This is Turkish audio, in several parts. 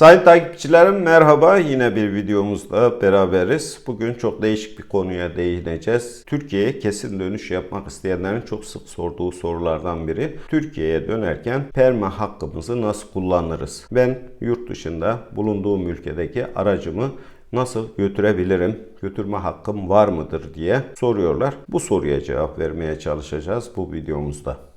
Sayın takipçilerim merhaba. Yine bir videomuzda beraberiz. Bugün çok değişik bir konuya değineceğiz. Türkiye'ye kesin dönüş yapmak isteyenlerin çok sık sorduğu sorulardan biri. Türkiye'ye dönerken perma hakkımızı nasıl kullanırız? Ben yurt dışında bulunduğum ülkedeki aracımı nasıl götürebilirim? Götürme hakkım var mıdır diye soruyorlar. Bu soruya cevap vermeye çalışacağız bu videomuzda.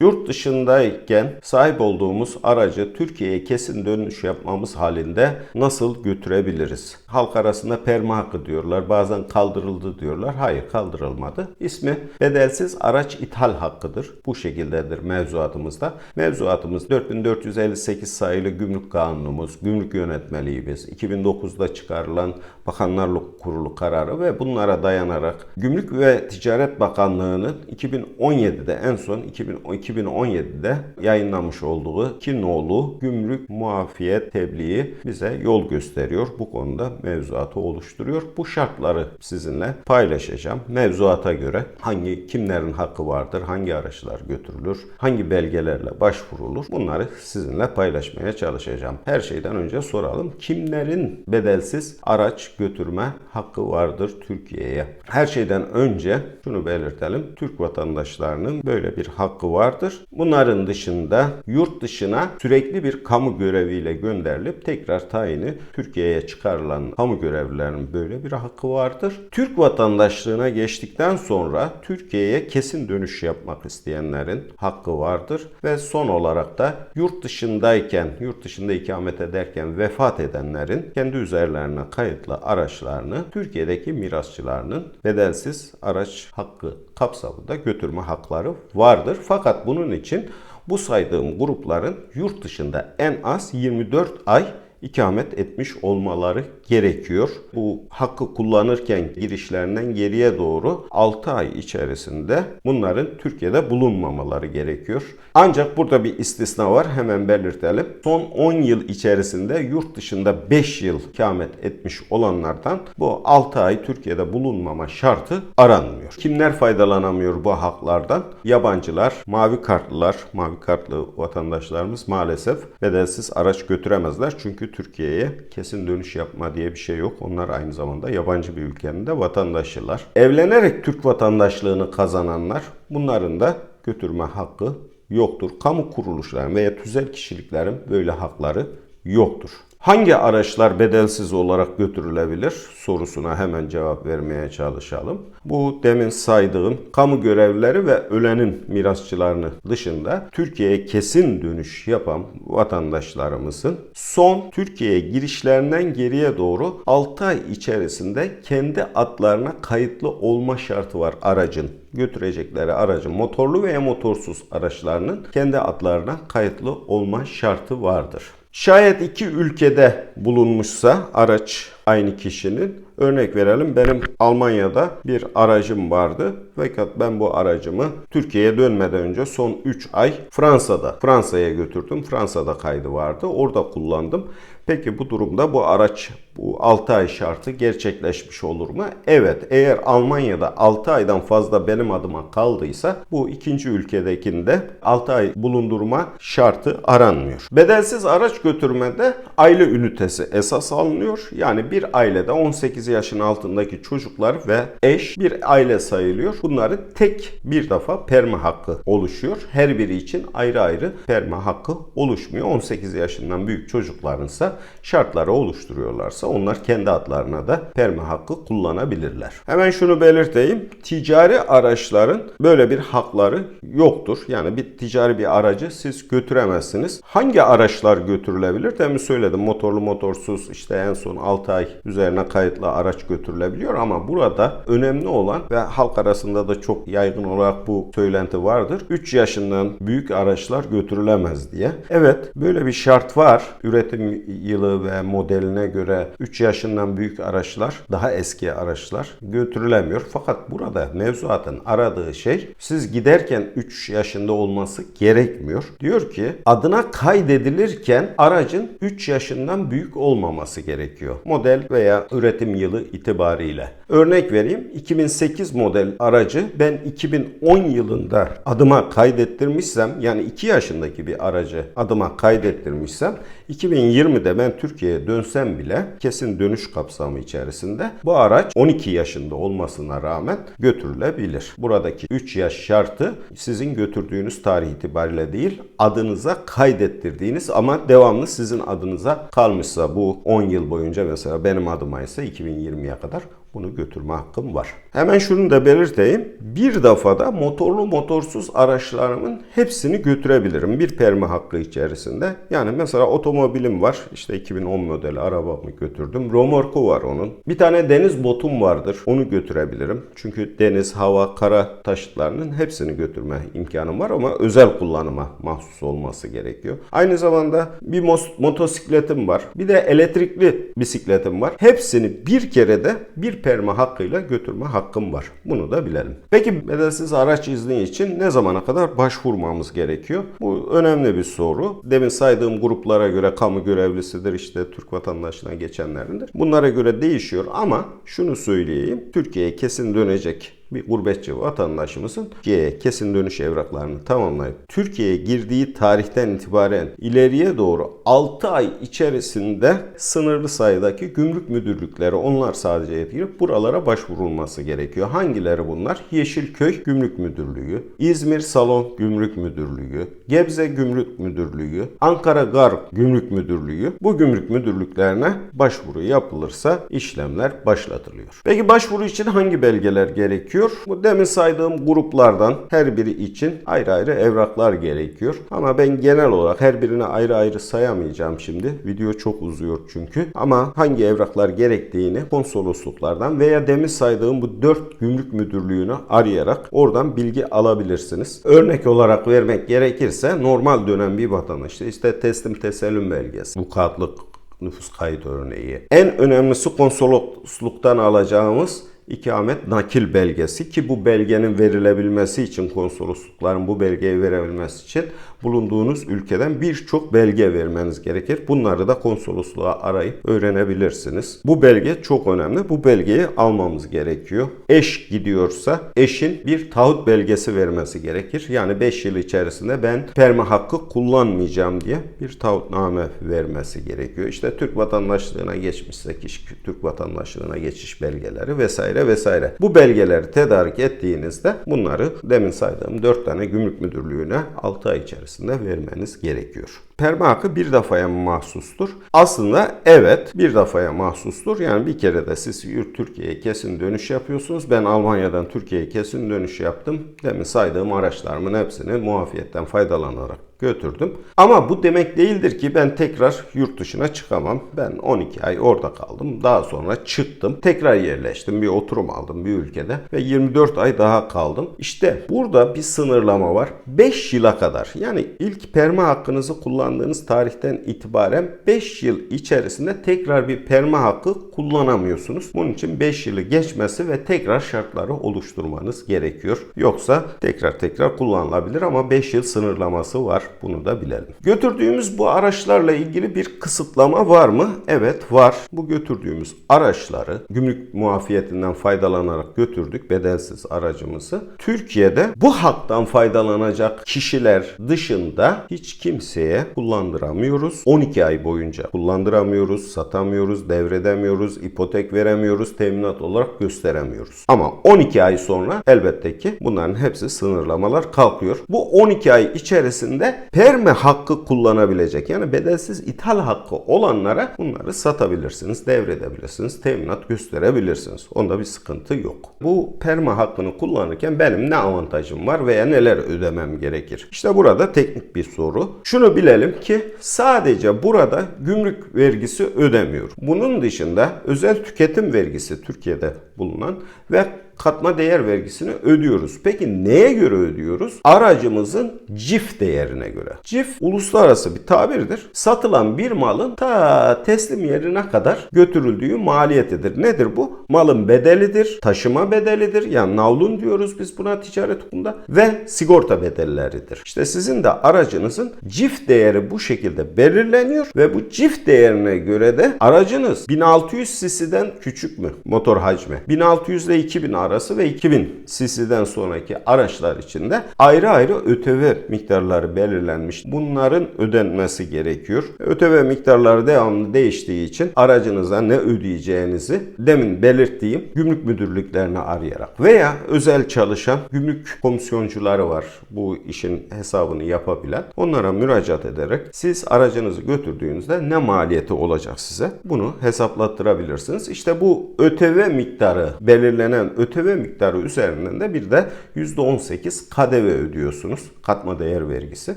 Yurt dışındayken sahip olduğumuz aracı Türkiye'ye kesin dönüş yapmamız halinde nasıl götürebiliriz? Halk arasında perma hakkı diyorlar. Bazen kaldırıldı diyorlar. Hayır kaldırılmadı. İsmi bedelsiz araç ithal hakkıdır. Bu şekildedir mevzuatımızda. Mevzuatımız 4458 sayılı gümrük kanunumuz, gümrük yönetmeliğimiz, 2009'da çıkarılan Bakanlar Kurulu kararı ve bunlara dayanarak Gümrük ve Ticaret Bakanlığı'nın 2017'de en son 2000 2017'de yayınlamış olduğu iki nolu gümrük muafiyet tebliği bize yol gösteriyor. Bu konuda mevzuatı oluşturuyor. Bu şartları sizinle paylaşacağım. Mevzuata göre hangi kimlerin hakkı vardır, hangi araçlar götürülür, hangi belgelerle başvurulur bunları sizinle paylaşmaya çalışacağım. Her şeyden önce soralım. Kimlerin bedelsiz araç götürme hakkı vardır Türkiye'ye? Her şeyden önce şunu belirtelim. Türk vatandaşlarının böyle bir hakkı vardır. Bunların dışında yurt dışına sürekli bir kamu göreviyle gönderilip tekrar tayini Türkiye'ye çıkarılan kamu görevlilerinin böyle bir hakkı vardır. Türk vatandaşlığına geçtikten sonra Türkiye'ye kesin dönüş yapmak isteyenlerin hakkı vardır ve son olarak da yurt dışındayken, yurt dışında ikamet ederken vefat edenlerin kendi üzerlerine kayıtlı araçlarını Türkiye'deki mirasçılarının bedelsiz araç hakkı kapsamında götürme hakları vardır. Fakat bunun için bu saydığım grupların yurt dışında en az 24 ay ikamet etmiş olmaları gerekiyor. Bu hakkı kullanırken girişlerinden geriye doğru 6 ay içerisinde bunların Türkiye'de bulunmamaları gerekiyor. Ancak burada bir istisna var hemen belirtelim. Son 10 yıl içerisinde yurt dışında 5 yıl ikamet etmiş olanlardan bu 6 ay Türkiye'de bulunmama şartı aranmıyor. Kimler faydalanamıyor bu haklardan? Yabancılar, mavi kartlılar, mavi kartlı vatandaşlarımız maalesef bedelsiz araç götüremezler. Çünkü Türkiye'ye kesin dönüş yapma diye bir şey yok. Onlar aynı zamanda yabancı bir ülkenin de vatandaşılar. Evlenerek Türk vatandaşlığını kazananlar bunların da götürme hakkı yoktur. Kamu kuruluşların veya tüzel kişiliklerin böyle hakları yoktur. Hangi araçlar bedelsiz olarak götürülebilir sorusuna hemen cevap vermeye çalışalım. Bu demin saydığım kamu görevlileri ve ölenin mirasçılarını dışında Türkiye'ye kesin dönüş yapan vatandaşlarımızın son Türkiye'ye girişlerinden geriye doğru 6 ay içerisinde kendi adlarına kayıtlı olma şartı var aracın götürecekleri aracın motorlu veya motorsuz araçlarının kendi adlarına kayıtlı olma şartı vardır. Şayet iki ülkede bulunmuşsa araç aynı kişinin örnek verelim benim Almanya'da bir aracım vardı fakat ben bu aracımı Türkiye'ye dönmeden önce son 3 ay Fransa'da Fransa'ya götürdüm. Fransa'da kaydı vardı. Orada kullandım. Peki bu durumda bu araç bu 6 ay şartı gerçekleşmiş olur mu? Evet. Eğer Almanya'da 6 aydan fazla benim adıma kaldıysa bu ikinci ülkedekinde 6 ay bulundurma şartı aranmıyor. Bedelsiz araç götürmede aile ünitesi esas alınıyor. Yani bir ailede 18 yaşın altındaki çocuklar ve eş bir aile sayılıyor. Bunların tek bir defa perme hakkı oluşuyor. Her biri için ayrı ayrı perme hakkı oluşmuyor. 18 yaşından büyük çocuklarınsa şartları oluşturuyorlarsa onlar kendi adlarına da perme hakkı kullanabilirler. Hemen şunu belirteyim. Ticari araçların böyle bir hakları yoktur. Yani bir ticari bir aracı siz götüremezsiniz. Hangi araçlar götürülebilir? Demin söyledim. Motorlu motorsuz işte en son 6 ay üzerine kayıtlı araç götürülebiliyor ama burada önemli olan ve halk arasında da çok yaygın olarak bu söylenti vardır. 3 yaşından büyük araçlar götürülemez diye. Evet böyle bir şart var. Üretim yılı ve modeline göre 3 yaşından büyük araçlar, daha eski araçlar götürülemiyor. Fakat burada mevzuatın aradığı şey siz giderken 3 yaşında olması gerekmiyor. Diyor ki adına kaydedilirken aracın 3 yaşından büyük olmaması gerekiyor. Model veya üretim yılı itibariyle. Örnek vereyim 2008 model aracı ben 2010 yılında adıma kaydettirmişsem yani 2 yaşındaki bir aracı adıma kaydettirmişsem 2020'de ben Türkiye'ye dönsem bile kesin dönüş kapsamı içerisinde bu araç 12 yaşında olmasına rağmen götürülebilir. Buradaki 3 yaş şartı sizin götürdüğünüz tarih itibariyle değil adınıza kaydettirdiğiniz ama devamlı sizin adınıza kalmışsa bu 10 yıl boyunca mesela benim adıma ise 2020'ye kadar bunu götürme hakkım var. Hemen şunu da belirteyim. Bir defada motorlu motorsuz araçlarımın hepsini götürebilirim. Bir permi hakkı içerisinde. Yani mesela otomobilim var. İşte 2010 modeli arabamı götürdüm. Romorku var onun. Bir tane deniz botum vardır. Onu götürebilirim. Çünkü deniz, hava, kara taşıtlarının hepsini götürme imkanım var ama özel kullanıma mahsus olması gerekiyor. Aynı zamanda bir motosikletim var. Bir de elektrikli bisikletim var. Hepsini bir kerede bir perme hakkıyla götürme hakkım var. Bunu da bilelim. Peki bedelsiz araç izni için ne zamana kadar başvurmamız gerekiyor? Bu önemli bir soru. Demin saydığım gruplara göre kamu görevlisidir, işte Türk vatandaşına geçenlerindir. Bunlara göre değişiyor ama şunu söyleyeyim. Türkiye'ye kesin dönecek bir gurbetçi vatandaşımızın Türkiye'ye kesin dönüş evraklarını tamamlayıp Türkiye'ye girdiği tarihten itibaren ileriye doğru 6 ay içerisinde sınırlı sayıdaki gümrük müdürlükleri onlar sadece etkileyip buralara başvurulması gerekiyor. Hangileri bunlar? Yeşilköy Gümrük Müdürlüğü, İzmir Salon Gümrük Müdürlüğü, Gebze Gümrük Müdürlüğü, Ankara Gar Gümrük Müdürlüğü. Bu gümrük müdürlüklerine başvuru yapılırsa işlemler başlatılıyor. Peki başvuru için hangi belgeler gerekiyor? Bu demin saydığım gruplardan her biri için ayrı ayrı evraklar gerekiyor. Ama ben genel olarak her birini ayrı ayrı sayamayacağım şimdi. Video çok uzuyor çünkü. Ama hangi evraklar gerektiğini konsolosluklardan veya demin saydığım bu 4 gümrük müdürlüğünü arayarak oradan bilgi alabilirsiniz. Örnek olarak vermek gerekirse normal dönem bir vatandaşta işte teslim tesellüm belgesi, vukuatlık nüfus kayıt örneği. En önemlisi konsolosluktan alacağımız ikamet nakil belgesi ki bu belgenin verilebilmesi için konsoloslukların bu belgeyi verebilmesi için bulunduğunuz ülkeden birçok belge vermeniz gerekir. Bunları da konsolosluğa arayıp öğrenebilirsiniz. Bu belge çok önemli. Bu belgeyi almamız gerekiyor. Eş gidiyorsa eşin bir taahhüt belgesi vermesi gerekir. Yani 5 yıl içerisinde ben perme hakkı kullanmayacağım diye bir taahhütname vermesi gerekiyor. İşte Türk vatandaşlığına geçmişse kişi Türk vatandaşlığına geçiş belgeleri vesaire vesaire. Bu belgeleri tedarik ettiğinizde bunları demin saydığım 4 tane gümrük müdürlüğüne 6 ay içerisinde vermeniz gerekiyor. Perme hakkı bir defaya mahsustur. Aslında evet bir defaya mahsustur. Yani bir kere de siz yurt Türkiye'ye kesin dönüş yapıyorsunuz. Ben Almanya'dan Türkiye'ye kesin dönüş yaptım. Demin saydığım araçlarımın hepsini muafiyetten faydalanarak götürdüm. Ama bu demek değildir ki ben tekrar yurt dışına çıkamam. Ben 12 ay orada kaldım. Daha sonra çıktım. Tekrar yerleştim. Bir oturum aldım bir ülkede ve 24 ay daha kaldım. İşte burada bir sınırlama var. 5 yıla kadar yani ilk perma hakkınızı kullandığınız tarihten itibaren 5 yıl içerisinde tekrar bir perma hakkı kullanamıyorsunuz. Bunun için 5 yılı geçmesi ve tekrar şartları oluşturmanız gerekiyor. Yoksa tekrar tekrar kullanılabilir ama 5 yıl sınırlaması var. Bunu da bilelim. Götürdüğümüz bu araçlarla ilgili bir kısıtlama var mı? Evet var. Bu götürdüğümüz araçları gümrük muafiyetinden faydalanarak götürdük bedelsiz aracımızı. Türkiye'de bu haktan faydalanacak kişiler dışında hiç kimseye kullandıramıyoruz. 12 ay boyunca kullandıramıyoruz, satamıyoruz, devredemiyoruz, ipotek veremiyoruz, teminat olarak gösteremiyoruz. Ama 12 ay sonra elbette ki bunların hepsi sınırlamalar kalkıyor. Bu 12 ay içerisinde perme hakkı kullanabilecek yani bedelsiz ithal hakkı olanlara bunları satabilirsiniz, devredebilirsiniz, teminat gösterebilirsiniz. Onda bir sıkıntı yok. Bu perme hakkını kullanırken benim ne avantajım var veya neler ödemem gerekir? İşte burada teknik bir soru. Şunu bilelim ki sadece burada gümrük vergisi ödemiyor. Bunun dışında özel tüketim vergisi Türkiye'de bulunan ve katma değer vergisini ödüyoruz. Peki neye göre ödüyoruz? Aracımızın cif değerine göre. Cif uluslararası bir tabirdir. Satılan bir malın ta teslim yerine kadar götürüldüğü maliyetidir. Nedir bu? Malın bedelidir, taşıma bedelidir. Yani navlun diyoruz biz buna ticaret hukukunda ve sigorta bedelleridir. İşte sizin de aracınızın cif değeri bu şekilde belirleniyor ve bu cif değerine göre de aracınız 1600 cc'den küçük mü motor hacmi? 1600 ile 2000 arası ve 2000 cc'den sonraki araçlar için de ayrı ayrı ÖTV miktarları belirlenmiş. Bunların ödenmesi gerekiyor. ÖTV miktarları devamlı değiştiği için aracınıza ne ödeyeceğinizi demin belirttiğim gümrük müdürlüklerini arayarak veya özel çalışan gümrük komisyoncuları var bu işin hesabını yapabilen. Onlara müracaat ederek siz aracınızı götürdüğünüzde ne maliyeti olacak size bunu hesaplattırabilirsiniz. İşte bu ÖTV miktarı belirlenen ÖTV miktarı üzerinden de bir de %18 KDV ödüyorsunuz. Katma değer vergisi.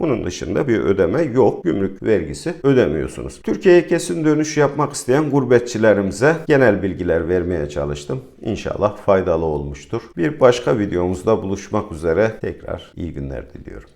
Bunun dışında bir ödeme yok. Gümrük vergisi ödemiyorsunuz. Türkiye'ye kesin dönüş yapmak isteyen gurbetçilerimize genel bilgiler vermeye çalıştım. İnşallah faydalı olmuştur. Bir başka videomuzda buluşmak üzere tekrar iyi günler diliyorum.